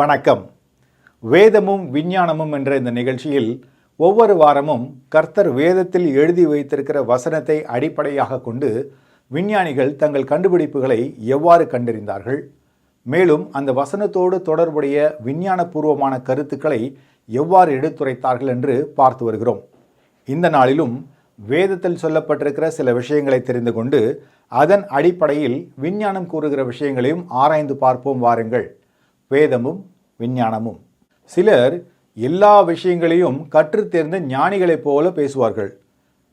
வணக்கம். வேதமும் விஞ்ஞானமும் என்ற இந்த நிகழ்ச்சியில் ஒவ்வொரு வாரமும் கர்த்தர் வேதத்தில் எழுதி வைத்திருக்கிற வசனத்தை அடிப்படையாக கொண்டு விஞ்ஞானிகள் தங்கள் கண்டுபிடிப்புகளை எவ்வாறு கண்டறிந்தார்கள்? மேலும் அந்த வசனத்தோடு தொடர்புடைய விஞ்ஞானபூர்வமான கருத்துக்களை எவ்வாறு எடுத்துரைத்தார்கள் என்று பார்த்து வருகிறோம். இந்த நாளிலும் வேதத்தில் சொல்லப்பட்டிருக்கிற சில விஷயங்களை தெரிந்து கொண்டு அதன் அடிப்படையில் விஞ்ஞானம் கூறுகிற விஷயங்களையும் ஆராய்ந்து பார்ப்போம் வாருங்கள். வேதமும் விஞ்ஞானமும். சிலர் எல்லா விஷயங்களையும் கற்று தேர்ந்த ஞானிகளைப் போல பேசுவார்கள்.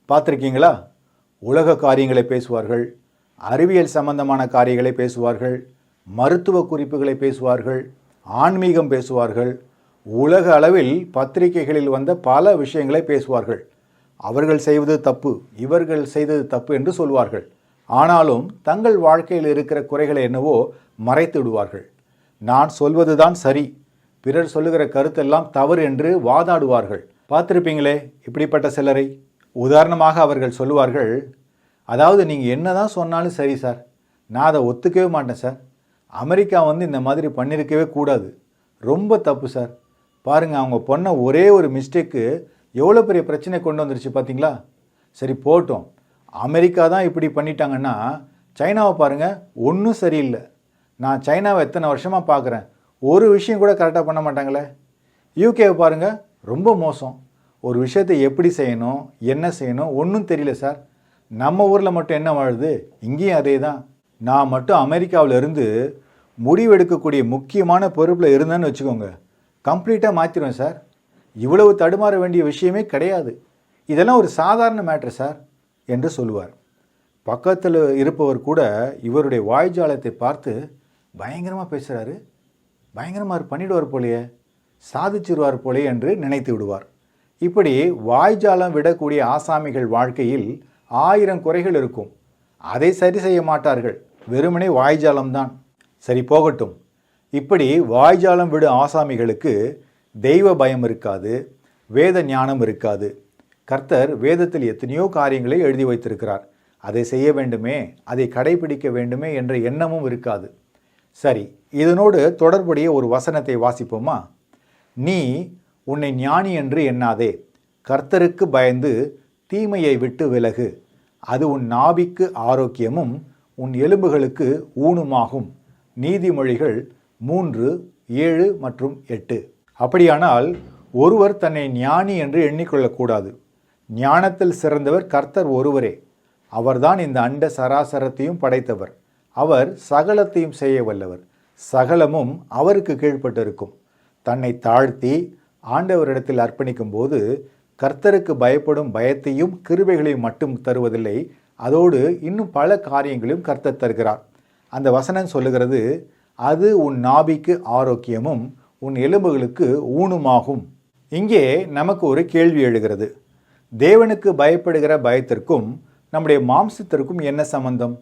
பார்த்துருக்கீங்களா? உலக காரியங்களை பேசுவார்கள் அறிவியல் சம்பந்தமான காரியங்களை பேசுவார்கள் மருத்துவ குறிப்புகளை பேசுவார்கள் ஆன்மீகம் பேசுவார்கள் உலக அளவில் பத்திரிகைகளில் வந்த பல விஷயங்களை பேசுவார்கள். அவர்கள் செய்வது தப்பு இவர்கள் செய்தது தப்பு என்று சொல்வார்கள். ஆனாலும் தங்கள் வாழ்க்கையில் இருக்கிற குறைகளை என்னவோ மறைத்து விடுவார்கள். நான் சொல்வதுதான் சரி. பிறர் சொல்லுகிற கருத்தெல்லாம் தவறு என்று வாதாடுவார்கள். பார்த்துருப்பீங்களே இப்படிப்பட்ட சிலரை. உதாரணமாக அவர்கள் சொல்லுவார்கள் அதாவது நீங்கள் என்னதான் சொன்னாலும் சரி சார். நான் அதை ஒத்துக்கவே மாட்டேன் சார். அமெரிக்கா வந்து இந்த மாதிரி பண்ணியிருக்கவே கூடாது. ரொம்ப தப்பு சார். பாருங்கள் அவங்க பொண்ண ஒரே ஒரு மிஸ்டேக்கு எவ்வளோ பெரிய பிரச்சனை கொண்டு வந்துருச்சு பார்த்தீங்களா சரி போட்டோம். அமெரிக்கா தான் இப்படி பண்ணிட்டாங்கன்னா சைனாவை பாருங்கள் ஒன்றும் சரியில்லை. நான் சைனாவை எத்தனை வருஷமாக பார்க்குறேன்? ஒரு விஷயம் கூட கரெக்டாக பண்ண மாட்டாங்களே? யூகேவை பாருங்கள் ரொம்ப மோசம். ஒரு விஷயத்தை எப்படி செய்யணும் என்ன செய்யணும் ஒன்றும் தெரியல சார் நம்ம ஊரில் மட்டும் என்ன வாழுது? இங்கேயும் அதே தான் நான் மட்டும் அமெரிக்காவில் இருந்து முடிவெடுக்கக்கூடிய முக்கியமான பொறுப்பில் இருந்தேன்னு வச்சுக்கோங்க. கம்ப்ளீட்டாக மாற்றிடுவேன் சார் இவ்வளவு தடுமாற வேண்டிய விஷயமே கிடையாது. இதெல்லாம் ஒரு சாதாரண மேட்ரு சார் என்று சொல்லுவார். பக்கத்தில் இருப்பவர் கூட இவருடைய வாய்ஜாலத்தை பார்த்து பயங்கரமாக பேசுகிறாரு பயங்கரமாக பண்ணிடுவார் போலையே சாதிச்சிருவார் போலே என்று நினைத்து விடுவார். இப்படி வாய்ஜாலம் விடக்கூடிய ஆசாமிகள் வாழ்க்கையில் ஆயிரம் குறைகள் இருக்கும். அதை சரி செய்ய மாட்டார்கள். வெறுமனே வாய்ஜாலம்தான் சரி போகட்டும். இப்படி வாய்ஜாலம் விடும் ஆசாமிகளுக்கு தெய்வ பயம் இருக்காது வேத ஞானம் இருக்காது. கர்த்தர் வேதத்தில் எத்தனையோ காரியங்களை எழுதி வைத்திருக்கிறார். அதை செய்ய வேண்டுமே அதை கடைபிடிக்க வேண்டுமே என்ற எண்ணமும் இருக்காது. சரி இதனோடு தொடர்புடைய ஒரு வசனத்தை வாசிப்போமா? நீ உன்னை ஞானி என்று எண்ணாதே. கர்த்தருக்கு பயந்து தீமையை விட்டு விலகு. அது உன் நாபிக்கு ஆரோக்கியமும் உன் எலும்புகளுக்கு ஊனுமாகும். நீதிமொழிகள் மூன்று ஏழு மற்றும் எட்டு. அப்படியானால் ஒருவர் தன்னை ஞானி என்று எண்ணிக்கொள்ளக்கூடாது. ஞானத்தில் சிறந்தவர் கர்த்தர் ஒருவரே. அவர்தான் இந்த அண்ட சராசரத்தையும் படைத்தவர். அவர் சகலத்தையும் செய்ய வல்லவர். சகலமும் அவருக்கு கீழ்ப்பட்டிருக்கும். தன்னை தாழ்த்தி ஆண்டவரிடத்தில் அர்ப்பணிக்கும் போது கர்த்தருக்கு பயப்படும் பயத்தையும் கிருபைகளையும் மட்டும் தருவதில்லை. அதோடு இன்னும் பல காரியங்களையும் கர்த்தர் தருகிறார். அந்த வசனம் சொல்லுகிறது அது உன் நாபிக்கு ஆரோக்கியமும் உன் எலும்புகளுக்கு ஊனுமாகும். இங்கே நமக்கு ஒரு கேள்வி எழுகிறது. தேவனுக்கு பயப்படுகிற பயத்திற்கும் நம்முடைய மாம்சத்திற்கும் என்ன சம்பந்தம்?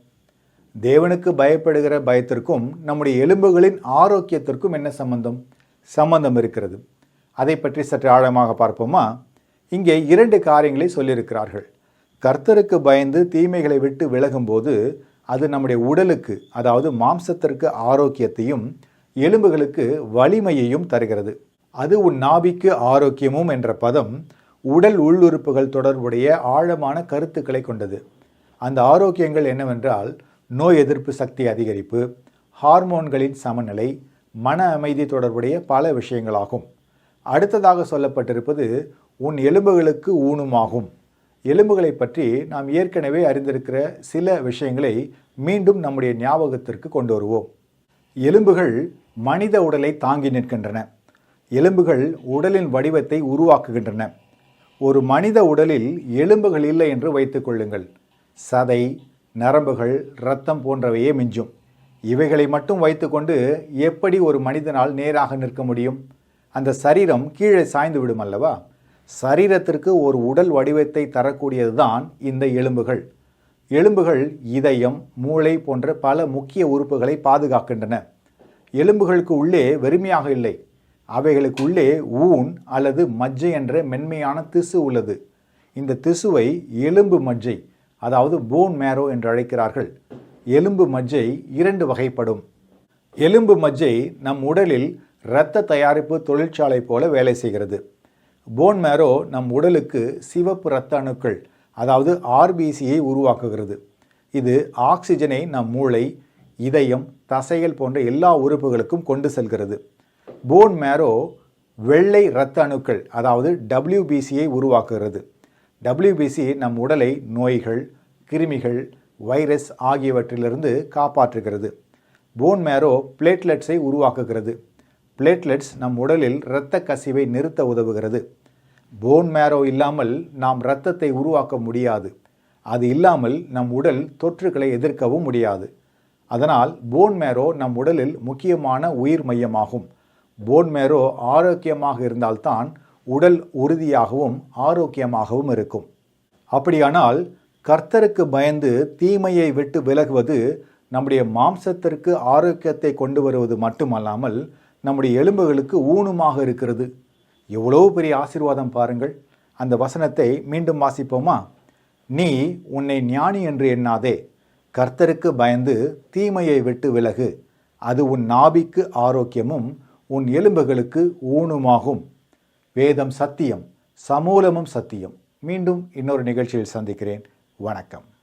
தேவனுக்கு பயப்படுகிற பயத்திற்கும் நம்முடைய எலும்புகளின் ஆரோக்கியத்திற்கும் என்ன சம்பந்தம்? சம்பந்தம் இருக்கிறது. அதை பற்றி சற்று ஆழமாக பார்ப்போமா? இங்கே இரண்டு காரியங்களை சொல்லியிருக்கிறார்கள். கர்த்தருக்கு பயந்து தீமைகளை விட்டு விலகும்போது அது நம்முடைய உடலுக்கு அதாவது மாம்சத்திற்கு ஆரோக்கியத்தையும் எலும்புகளுக்கு வலிமையையும் தருகிறது. அது உன் நாபிக்கு ஆரோக்கியமும் என்ற பதம் உடல் உள்ளுறுப்புகள் தொடர்புடைய ஆழமான கருத்துக்களை கொண்டது. அந்த ஆரோக்கியங்கள் என்னவென்றால் நோய் எதிர்ப்பு சக்தி அதிகரிப்பு ஹார்மோன்களின் சமநிலை மன அமைதி தொடர்புடைய பல விஷயங்களாகும். அடுத்ததாக சொல்லப்பட்டிருப்பது உன் எலும்புகளுக்கு ஊனுமாகும். எலும்புகளை பற்றி நாம் ஏற்கனவே அறிந்திருக்கிற சில விஷயங்களை மீண்டும் நம்முடைய ஞாபகத்திற்கு கொண்டு வருவோம். எலும்புகள் மனித உடலை தாங்கி நிற்கின்றன. எலும்புகள் உடலின் வடிவத்தை உருவாக்குகின்றன. ஒரு மனித உடலில் எலும்புகள் இல்லை என்று வைத்துக்கொள்ளுங்கள் சதை நரம்புகள் இரத்தம் போன்றவையே மிஞ்சும். இவைகளை மட்டும் வைத்துக்கொண்டு எப்படி ஒரு மனிதனால் நேராக நிற்க முடியும்? அந்த சரீரம் கீழே சாய்ந்து விடும் அல்லவா? சரீரத்திற்கு ஒரு உடல் வடிவத்தை தரக்கூடியதுதான் இந்த எலும்புகள். எலும்புகள் இதயம் மூளை போன்ற பல முக்கிய உறுப்புகளை பாதுகாக்கின்றன. எலும்புகளுக்கு உள்ளே வெறுமையாக இல்லை. அவைகளுக்கு உள்ளே ஊன் அல்லது மஜ்ஜை என்ற மென்மையான திசு உள்ளது. இந்த திசுவை எலும்பு மஜ்ஜை அதாவது போன் மேரோ என்று அழைக்கிறார்கள். எலும்பு மஜ்ஜை இரண்டு வகைப்படும். எலும்பு மஜ்ஜை நம் உடலில் இரத்த தயாரிப்பு தொழிற்சாலை போல வேலை செய்கிறது. போன் மேரோ நம் உடலுக்கு சிவப்பு இரத்த அணுக்கள் அதாவது ஆர்பிசியை உருவாக்குகிறது. இது ஆக்சிஜனை நம் மூளை இதயம் தசைகள் போன்ற எல்லா உறுப்புகளுக்கும் கொண்டு செல்கிறது. போன் மேரோ வெள்ளை இரத்த அணுக்கள் அதாவது டபிள்யூபிசியை உருவாக்குகிறது. டபிள்யூபிசி நம் உடலை நோய்கள் கிருமிகள் வைரஸ் ஆகியவற்றிலிருந்து காப்பாற்றுகிறது. போன் மேரோ பிளேட்லெட்ஸை உருவாக்குகிறது. பிளேட்லெட்ஸ் நம் உடலில் இரத்த கசிவை நிறுத்த உதவுகிறது. போன் மேரோ இல்லாமல் நாம் இரத்தத்தை உருவாக்க முடியாது. அது இல்லாமல் நம் உடல் தொற்றுகளை எதிர்க்கவும் முடியாது. அதனால் போன் மேரோ நம் உடலில் முக்கியமான உயிர் மையமாகும். போன் மேரோ ஆரோக்கியமாக இருந்தால்தான் உடல் உறுதியாகவும் ஆரோக்கியமாகவும் இருக்கும். அப்படியானால் கர்த்தருக்கு பயந்து தீமையை விட்டு விலகுவது நம்முடைய மாம்சத்திற்கு ஆரோக்கியத்தை கொண்டு வருவது மட்டுமல்லாமல் நம்முடைய எலும்புகளுக்கு ஊனுமாக இருக்கிறது. எவ்வளோ பெரிய ஆசீர்வாதம் பாருங்கள். அந்த வசனத்தை மீண்டும் வாசிப்போமா? நீ உன்னை ஞானி என்று எண்ணாதே. கர்த்தருக்கு பயந்து தீமையை விட்டு விலகு. அது உன் நாபிக்கு ஆரோக்கியமும் உன் எலும்புகளுக்கு ஊனுமாகும். வேதம் சத்தியம் சமூலமும் சத்தியம். மீண்டும் இன்னொரு நிகழ்ச்சியில் சந்திக்கிறேன். வணக்கம்.